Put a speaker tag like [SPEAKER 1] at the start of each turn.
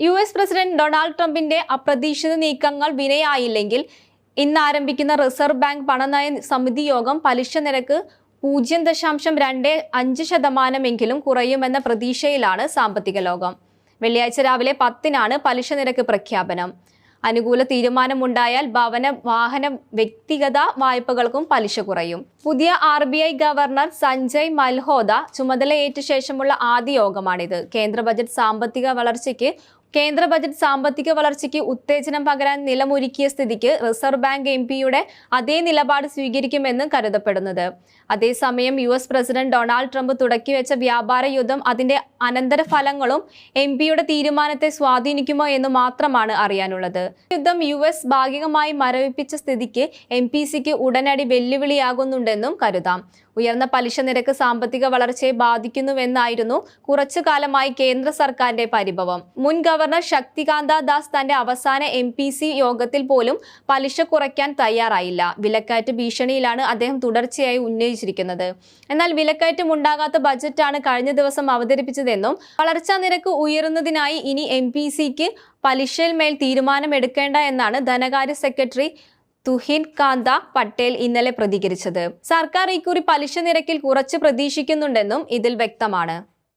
[SPEAKER 1] U S president Donald ട്രംപിന്റെ അപ്രതീക്ഷിത നീക്കങ്ങൾ വിനയായില്ലെങ്കിൽ ഇന്ന് ആരംഭിക്കുന്ന റിസർവ് ബാങ്ക് പണനയ സമിതി യോഗം പലിശ നിരക്ക് പൂജ്യം ദശാംശം രണ്ട് അഞ്ച് ശതമാനമെങ്കിലും കുറയുമെന്ന പ്രതീക്ഷയിലാണ് സാമ്പത്തിക ലോകം. വെള്ളിയാഴ്ച രാവിലെ പത്തിനാണ് പലിശ നിരക്ക് പ്രഖ്യാപനം. അനുകൂല തീരുമാനമുണ്ടായാൽ ഭവന വാഹന വ്യക്തിഗത വായ്പകൾക്കും പലിശ കുറയും. പുതിയ R B I governor Sanjay Malhotra ചുമതലയേറ്റ ശേഷമുള്ള ആദ്യ യോഗമാണിത്. കേന്ദ്ര ബജറ്റ് സാമ്പത്തിക വളർച്ചയ്ക്ക് കേന്ദ്ര ബജറ്റ് സാമ്പത്തിക വളർച്ചയ്ക്ക് ഉത്തേജനം പകരാൻ നിലമൊരുക്കിയ സ്ഥിതിക്ക് റിസർവ് ബാങ്ക് എം പിയുടെ അതേ നിലപാട് സ്വീകരിക്കുമെന്ന് കരുതപ്പെടുന്നത്. അതേസമയം U S president Donald Trump തുടക്കിവെച്ച വ്യാപാര യുദ്ധം അതിന്റെ അനന്തരഫലങ്ങളും എം പിയുടെ തീരുമാനത്തെ സ്വാധീനിക്കുമോ എന്ന് മാത്രമാണ് അറിയാനുള്ളത്. യുദ്ധം യു എസ് ഭാഗികമായി മരവിപ്പിച്ച സ്ഥിതിക്ക് എം പി സിക്ക് ഉടനടി വെല്ലുവിളിയാകുന്നുണ്ടെന്നും കരുതാം. ഉയർന്ന പലിശ നിരക്ക് സാമ്പത്തിക വളർച്ചയെ ബാധിക്കുന്നുവെന്നായിരുന്നു കുറച്ചു കാലമായി കേന്ദ്ര സർക്കാരിന്റെ പരിഭവം. മുൻ ഗവർണർ ശക്തികാന്ത ദാസ് തന്റെ അവസാന എം യോഗത്തിൽ പോലും പലിശ കുറയ്ക്കാൻ തയ്യാറായില്ല. വിലക്കയറ്റ ഭീഷണിയിലാണ് അദ്ദേഹം തുടർച്ചയായി ഉന്നയിച്ചിരിക്കുന്നത്. എന്നാൽ വിലക്കയറ്റം ഉണ്ടാകാത്ത ബജറ്റാണ് കഴിഞ്ഞ ദിവസം അവതരിപ്പിച്ചതെന്നും വളർച്ചാ നിരക്ക് ഉയരുന്നതിനായി ഇനി എം പലിശയിൽ മേൽ തീരുമാനമെടുക്കേണ്ട എന്നാണ് ധനകാര്യ സെക്രട്ടറി തുഹിൻ കാന്ത പട്ടേൽ ഇന്നലെ പ്രതികരിച്ചത്. സർക്കാർ ഇക്കുറി പലിശ നിരക്കിൽ കുറച്ച് പ്രതീക്ഷിക്കുന്നുണ്ടെന്നും ഇതിൽ വ്യക്തമാണ്.